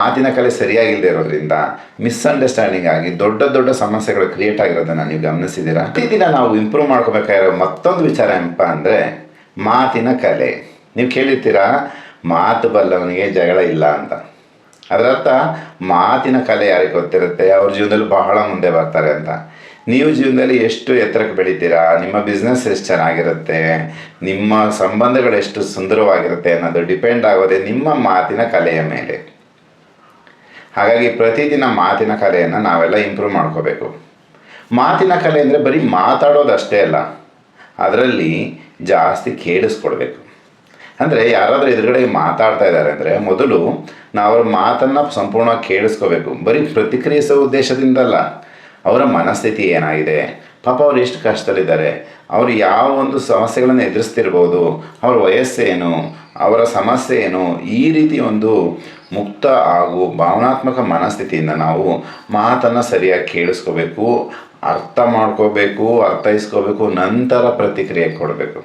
ಮಾತಿನ ಕಲೆ ಸರಿಯಾಗಿಲ್ಲದೆ ಇರೋದ್ರಿಂದ ಮಿಸ್ಅಂಡರ್ಸ್ಟ್ಯಾಂಡಿಂಗ್ ಆಗಿ ದೊಡ್ಡ ದೊಡ್ಡ ಸಮಸ್ಯೆಗಳು ಕ್ರಿಯೇಟ್ ಆಗಿರೋದನ್ನು ನೀವು ಗಮನಿಸಿದ್ದೀರಾ? ಪ್ರತಿದಿನ ನಾವು ಇಂಪ್ರೂವ್ ಮಾಡ್ಕೋಬೇಕಾಗಿರೋ ಮತ್ತೊಂದು ವಿಚಾರ ಏನಪ್ಪ ಅಂದರೆ ಮಾತಿನ ಕಲೆ. ನೀವು ಕೇಳಿರ್ತೀರಾ, ಮಾತು ಬಲ್ಲವನಿಗೆ ಜಗಳ ಇಲ್ಲ ಅಂತ. ಅದರರ್ಥ ಮಾತಿನ ಕಲೆ ಯಾರಿಗೆ ಗೊತ್ತಿರುತ್ತೆ? ಅವ್ರ ಜೀವನದಲ್ಲಿ ಬಹಳ ಮುಂದೆ ಬರ್ತಾರೆ ಅಂತ. ನೀವು ಜೀವನದಲ್ಲಿ ಎಷ್ಟು ಎತ್ತರಕ್ಕೆ ಬೆಳಿತೀರಾ? ನಿಮ್ಮ ಬಿಸ್ನೆಸ್ ಎಷ್ಟು ಚೆನ್ನಾಗಿರುತ್ತೆ? ನಿಮ್ಮ ಸಂಬಂಧಗಳು ಎಷ್ಟು ಸುಂದರವಾಗಿರುತ್ತೆ ಅನ್ನೋದು ಡಿಪೆಂಡ್ ಆಗೋದೆ ನಿಮ್ಮ ಮಾತಿನ ಕಲೆಯ ಮೇಲೆ. ಹಾಗಾಗಿ ಪ್ರತಿದಿನ ಮಾತಿನ ಕಲೆಯನ್ನು ನಾವೆಲ್ಲ ಇಂಪ್ರೂವ್ ಮಾಡ್ಕೋಬೇಕು. ಮಾತಿನ ಕಲೆ ಅಂದರೆ ಬರೀ ಮಾತಾಡೋದಷ್ಟೇ ಅಲ್ಲ, ಅದರಲ್ಲಿ ಜಾಸ್ತಿ ಕೇಳಿಸ್ಕೊಡ್ಬೇಕು ಅಂದರೆ ಯಾರಾದರೂ ಎದುರುಗಡೆ ಮಾತಾಡ್ತಾ ಇದ್ದಾರೆ ಅಂದರೆ ಮೊದಲು ನಾವು ಅವ್ರ ಮಾತನ್ನು ಸಂಪೂರ್ಣ ಕೇಳಿಸ್ಕೋಬೇಕು ಬರೀ ಪ್ರತಿಕ್ರಿಯಿಸೋ ಉದ್ದೇಶದಿಂದಲ್ಲ ಅವರ ಮನಸ್ಥಿತಿ ಏನಾಗಿದೆ ಪಾಪ ಅವರು ಎಷ್ಟು ಕಷ್ಟದಲ್ಲಿದ್ದಾರೆ. ಅವರು ಯಾವ ಒಂದು ಸಮಸ್ಯೆಗಳನ್ನು ಎದುರಿಸ್ತಿರ್ಬೋದು. ಅವ್ರ ವಯಸ್ಸೇನು ಅವರ ಸಮಸ್ಯೆ ಏನು, ಈ ರೀತಿ ಒಂದು ಮುಕ್ತ ಹಾಗೂ ಭಾವನಾತ್ಮಕ ಮನಸ್ಥಿತಿಯಿಂದ ನಾವು ಮಾತನ್ನು ಸರಿಯಾಗಿ ಕೇಳಿಸ್ಕೋಬೇಕು, ಅರ್ಥ ಮಾಡ್ಕೋಬೇಕು, ಅರ್ಥೈಸ್ಕೋಬೇಕು, ನಂತರ ಪ್ರತಿಕ್ರಿಯೆ ಕೊಡಬೇಕು.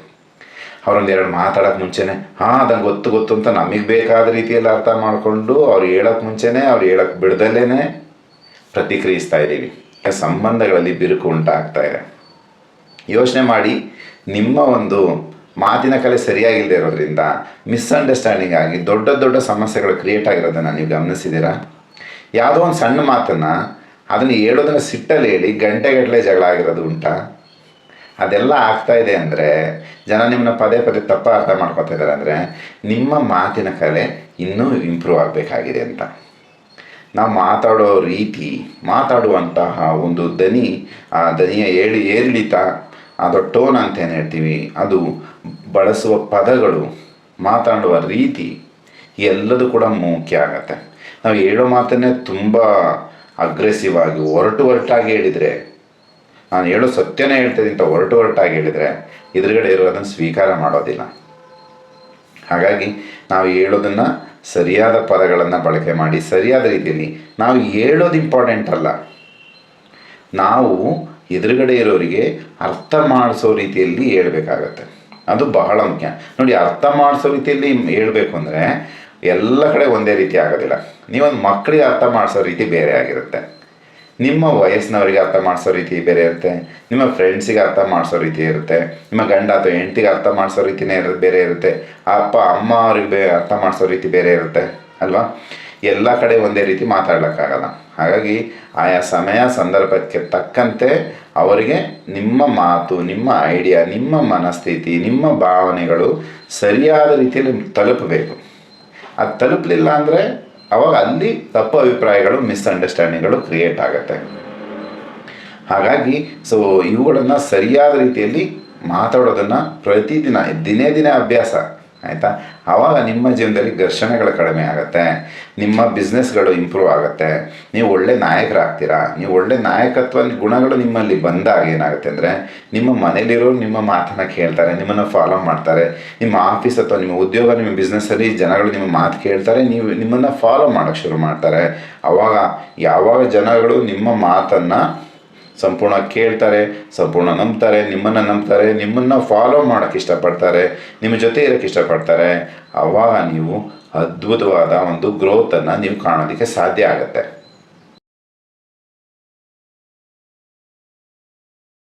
ಅವರೊಂದು ಎರಡು ಮಾತಾಡೋಕೆ ಮುಂಚೆನೇ, ಹಾಂ ಅದಂಗೆ ಗೊತ್ತು ಗೊತ್ತು ಅಂತ ನಮಗೆ ಬೇಕಾದ ರೀತಿಯಲ್ಲಿ ಅರ್ಥ ಮಾಡಿಕೊಂಡು ಅವ್ರು ಹೇಳೋಕ್ಕೆ ಮುಂಚೆನೇ, ಅವ್ರು ಹೇಳೋಕ್ಕೆ ಬಿಡ್ದಲ್ಲೇ ಪ್ರತಿಕ್ರಿಯಿಸ್ತಾ ಇದ್ದೀವಿ ಸಂಬಂಧಗಳಲ್ಲಿ ಬಿರುಕು ಉಂಟಾಗ್ತಾ ಇದೆ. ಯೋಚನೆ ಮಾಡಿ, ನಿಮ್ಮ ಒಂದು ಮಾತಿನ ಕಲೆ ಸರಿಯಾಗಿಲ್ಲದೆ ಇರೋದ್ರಿಂದ ಮಿಸ್ಅಂಡರ್ಸ್ಟ್ಯಾಂಡಿಂಗ್ ಆಗಿ ದೊಡ್ಡ ದೊಡ್ಡ ಸಮಸ್ಯೆಗಳು ಕ್ರಿಯೇಟ್ ಆಗಿರೋದನ್ನು ನೀವು ಗಮನಿಸಿದ್ದೀರಾ? ಯಾವುದೋ ಒಂದು ಸಣ್ಣ ಮಾತನ್ನು ಅದನ್ನು ಹೇಳೋದನ್ನು ಸಿಟ್ಟಲ್ಲಿ ಹೇಳಿ ಗಂಟೆಗಟ್ಟಲೆ ಜಗಳ ಆಗಿರೋದು ಉಂಟಾ? ಅದೆಲ್ಲ ಆಗ್ತಾ ಇದೆ ಅಂದರೆ ಜನ ನಿಮ್ಮನ್ನ ಪದೇ ಪದೇ ತಪ್ಪ ಅರ್ಥ ಮಾಡ್ಕೊತಾ ಇದ್ದಾರೆ ಅಂದರೆ ನಿಮ್ಮ ಮಾತಿನ ಕಲೆ ಇನ್ನೂ ಇಂಪ್ರೂವ್ ಆಗಬೇಕಾಗಿದೆ ಅಂತ. ನಾವು ಮಾತಾಡೋ ರೀತಿ, ಮಾತಾಡುವಂತಹ ಒಂದು ದನಿ, ಆ ದನಿಯ ಏಳಿ ಏರಿಳಿತ ಅದು ಟೋನ್ ಅಂತ ಏನು ಹೇಳ್ತೀವಿ, ಅದು ಬಳಸುವ ಪದಗಳು, ಮಾತಾಡುವ ರೀತಿ, ಎಲ್ಲದೂ ಕೂಡ ಮುಖ್ಯ ಆಗತ್ತೆ. ನಾವು ಹೇಳೋ ಮಾತನ್ನೇ ತುಂಬ ಅಗ್ರೆಸಿವ್ ಆಗಿ, ಒರಟು ಒರಟಾಗಿ ಹೇಳಿದರೆ, ನಾನು ಹೇಳೋ ಸತ್ಯನೇ ಹೇಳ್ತೀನಿ ಅಂತ ಒರಟು ಒರಟಾಗಿ ಹೇಳಿದರೆ, ಎದುರುಗಡೆ ಇರೋದನ್ನು ಸ್ವೀಕಾರ ಮಾಡೋದಿಲ್ಲ. ಹಾಗಾಗಿ, ನಾವು ಹೇಳೋದನ್ನು ಸರಿಯಾದ ಪದಗಳನ್ನು ಬಳಕೆ ಮಾಡಿ, ಸರಿಯಾದ ರೀತಿಯಲ್ಲಿ. ನಾವು ಹೇಳೋದು ಇಂಪಾರ್ಟೆಂಟ್ ಅಲ್ಲ. ನಾವು ಎದುರುಗಡೆ ಇರೋರಿಗೆ ಅರ್ಥ ಮಾಡಿಸೋ ರೀತಿಯಲ್ಲಿ ಹೇಳಬೇಕಾಗತ್ತೆ. ಅದು ಬಹಳ ಮುಖ್ಯ. ನೋಡಿ, ಅರ್ಥ ಮಾಡಿಸೋ ರೀತಿಯಲ್ಲಿ ಹೇಳಬೇಕು ಅಂದರೆ ಎಲ್ಲ ಕಡೆ ಒಂದೇ ರೀತಿ ಆಗೋದಿಲ್ಲ. ನೀವೊಂದು ಮಕ್ಕಳಿಗೆ ಅರ್ಥ ಮಾಡಿಸೋ ರೀತಿ ಬೇರೆ ಆಗಿರುತ್ತೆ. ನಿಮ್ಮ ವಯಸ್ಸಿನವರಿಗೆ ಅರ್ಥ ಮಾಡಿಸೋ ರೀತಿ ಬೇರೆ ಇರುತ್ತೆ. ನಿಮ್ಮ ಫ್ರೆಂಡ್ಸಿಗೆ ಅರ್ಥ ಮಾಡಿಸೋ ರೀತಿ ಇರುತ್ತೆ. ನಿಮ್ಮ ಗಂಡ ಅಥವಾ ಹೆಂಡ್ತಿಗೆ ಅರ್ಥ ಮಾಡಿಸೋ ರೀತಿನೇ ಇರೋದು ಬೇರೆ ಇರುತ್ತೆ. ಅಪ್ಪ, ಅಮ್ಮ ಅವ್ರಿಗೆ ಬೇ ಅರ್ಥ ಮಾಡಿಸೋ ರೀತಿ ಬೇರೆ ಇರುತ್ತೆ, ಅಲ್ವಾ? ಎಲ್ಲ ಕಡೆ ಒಂದೇ ರೀತಿ ಮಾತಾಡೋಕ್ಕಾಗಲ್ಲ ಹಾಗಾಗಿ ಆಯಾ ಸಮಯ, ಸಂದರ್ಭಕ್ಕೆ ತಕ್ಕಂತೆ ಅವರಿಗೆ ನಿಮ್ಮ ಮಾತು, ನಿಮ್ಮ ಐಡಿಯಾ ನಿಮ್ಮ ಮನಸ್ಥಿತಿ, ನಿಮ್ಮ ಭಾವನೆಗಳು ಸರಿಯಾದ ರೀತಿಯಲ್ಲಿ ತಲುಪಬೇಕು. ಅದು ತಲುಪಲಿಲ್ಲ ಅಂದರೆ ಅವಾಗ ಅಲ್ಲಿ ತಪ್ಪು ಅಭಿಪ್ರಾಯಗಳು ಮಿಸ್ಅಂಡರ್ಸ್ಟ್ಯಾಂಡಿಂಗ್ಗಳು ಕ್ರಿಯೇಟ್ ಆಗುತ್ತೆ. ಹಾಗಾಗಿ ಸೊ ಇವುಗಳನ್ನು ಸರಿಯಾದ ರೀತಿಯಲ್ಲಿ ಮಾತಾಡೋದನ್ನು ಪ್ರತಿದಿನ, ದಿನೇ ದಿನೇ ಅಭ್ಯಾಸ. ಆಯಿತಾ? ಆವಾಗ ನಿಮ್ಮ ಜೀವನದಲ್ಲಿ ಘರ್ಷಣೆಗಳು ಕಡಿಮೆ ಆಗುತ್ತೆ. ನಿಮ್ಮ ಬಿಸ್ನೆಸ್ಗಳು ಇಂಪ್ರೂವ್ ಆಗುತ್ತೆ. ನೀವು ಒಳ್ಳೆ ನಾಯಕರಾಗ್ತೀರಾ? ನೀವು ಒಳ್ಳೆ ನಾಯಕತ್ವ ಗುಣಗಳು ನಿಮ್ಮಲ್ಲಿ ಬಂದಾಗ ಏನಾಗುತ್ತೆ ಅಂದರೆ, ನಿಮ್ಮ ಮನೇಲಿರೋರು ನಿಮ್ಮ ಮಾತನ್ನು ಕೇಳ್ತಾರೆ, ನಿಮ್ಮನ್ನು ಫಾಲೋ ಮಾಡ್ತಾರೆ. ನಿಮ್ಮ ಆಫೀಸ್ ಅಥವಾ ನಿಮ್ಮ ಉದ್ಯೋಗ, ನಿಮ್ಮ ಬಿಸ್ನೆಸ್ಸಲ್ಲಿ ಜನಗಳು ನಿಮ್ಮ ಮಾತು ಕೇಳ್ತಾರೆ, ನೀವು ನಿಮ್ಮನ್ನು ಫಾಲೋ ಮಾಡೋಕ್ಕೆ ಶುರು ಮಾಡ್ತಾರೆ. ಆವಾಗ ಯಾವಾಗ ಜನಗಳು ನಿಮ್ಮ ಮಾತನ್ನು ಸಂಪೂರ್ಣ ಕೇಳ್ತಾರೆ, ಸಂಪೂರ್ಣ ನಂಬ್ತಾರೆ, ನಿಮ್ಮನ್ನು ನಂಬ್ತಾರೆ, ನಿಮ್ಮನ್ನು ಫಾಲೋ ಮಾಡೋಕ್ಕೆ ಇಷ್ಟಪಡ್ತಾರೆ, ನಿಮ್ಮ ಜೊತೆ ಇರೋಕ್ಕೆ ಇಷ್ಟಪಡ್ತಾರೆ. ಆವಾಗ ನೀವು ಅದ್ಭುತವಾದ ಒಂದು ಗ್ರೋತನ್ನು ನೀವು ಕಾಣೋದಕ್ಕೆ ಸಾಧ್ಯ ಆಗುತ್ತೆ.